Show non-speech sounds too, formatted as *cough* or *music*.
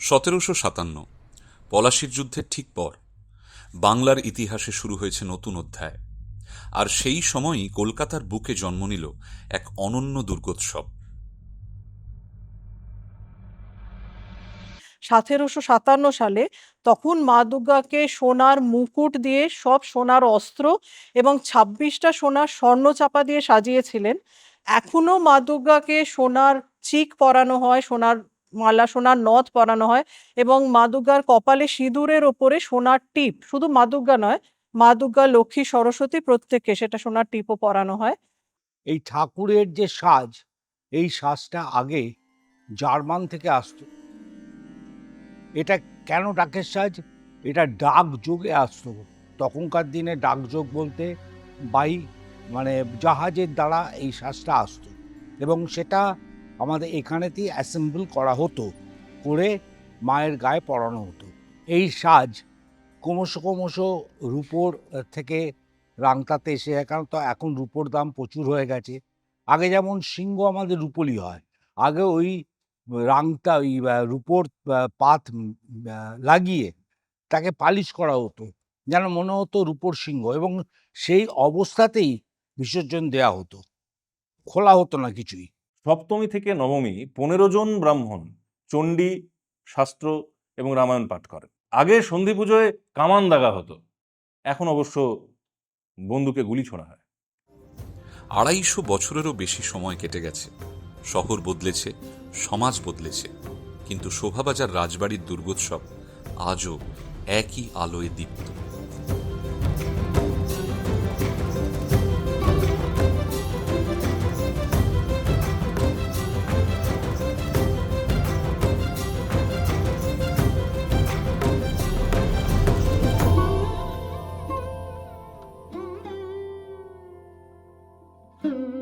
সতেরোশো সাতান্ন, পলাশির যুদ্ধের ঠিক পর, বাংলার ইতিহাসে শুরু হয়েছে নতুন অধ্যায়। আর সেই সময়ই কলকাতার বুকে জন্ম নিল এক অনন্য দুর্গোৎসব। সতেরোশো সাতান্ন সালে তখন মা দুর্গাকে সোনার মুকুট দিয়ে সব সোনার অস্ত্র এবং ছাব্বিশটা সোনার স্বর্ণ চাপা দিয়ে সাজিয়েছিলেন। এখনও মা দুর্গাকে সোনার চিক পরানো হয়, সোনার মালা সোনার নথ পরানো হয় এবং মা দুর্গার কপালে সিঁদুরের ওপরে সোনার টিপ, শুধু মা দুর্গা নয় মা দুর্গা লক্ষ্মী, সরস্বতী প্রত্যেককে সেটা সোনার টিপও পরানো হয়। এই ঠাকুরের যে সাজ, এই সাজটা আগে জার্মান থেকে আসতো। এটা কেন ডাকের সাজ? এটা ডাক যুগে আসতো। তখনকার দিনে ডাক ডাকযোগ বলতে বাই মানে জাহাজের দ্বারা এই সাজটা আসতো। এবং সেটা আমাদের এখানেতেই অ্যাসেম্বল করা হতো, করে মায়ের গায়ে পরানো হতো। এই সাজ ক্রমশ ক্রমশ রূপোর থেকে রাংতাতে এসে যায়, কারণ তো এখন রূপোর দাম প্রচুর হয়ে গেছে। আগে যেমন সিংহ আমাদের রূপলি হয়, আগে ওই রাংতা ওই রূপোর পাত লাগিয়ে তাকে পালিশ করা হতো, যেন মনে হতো রূপোর সিংহ, এবং সেই অবস্থাতেই বিসর্জন দেয়া হতো। খোলা হতো না কিছুই। সপ্তমী থেকে নবমী পনেরো জন ব্রাহ্মণ চণ্ডী, শাস্ত্র এবং রামায়ণ পাঠ করেন আগে সন্ধি পুজোয় কামান দাগা হতো। এখন অবশ্য বন্দুকে গুলি ছোড়া হয়। আড়াইশো বছরেরও বেশি সময় কেটে গেছে। শহর বদলেছে, সমাজ বদলেছে। কিন্তু শোভাবাজার রাজবাড়ির দুর্গোৎসব আজও একই আলোয় দীপ্ত। Mm-hmm. *laughs*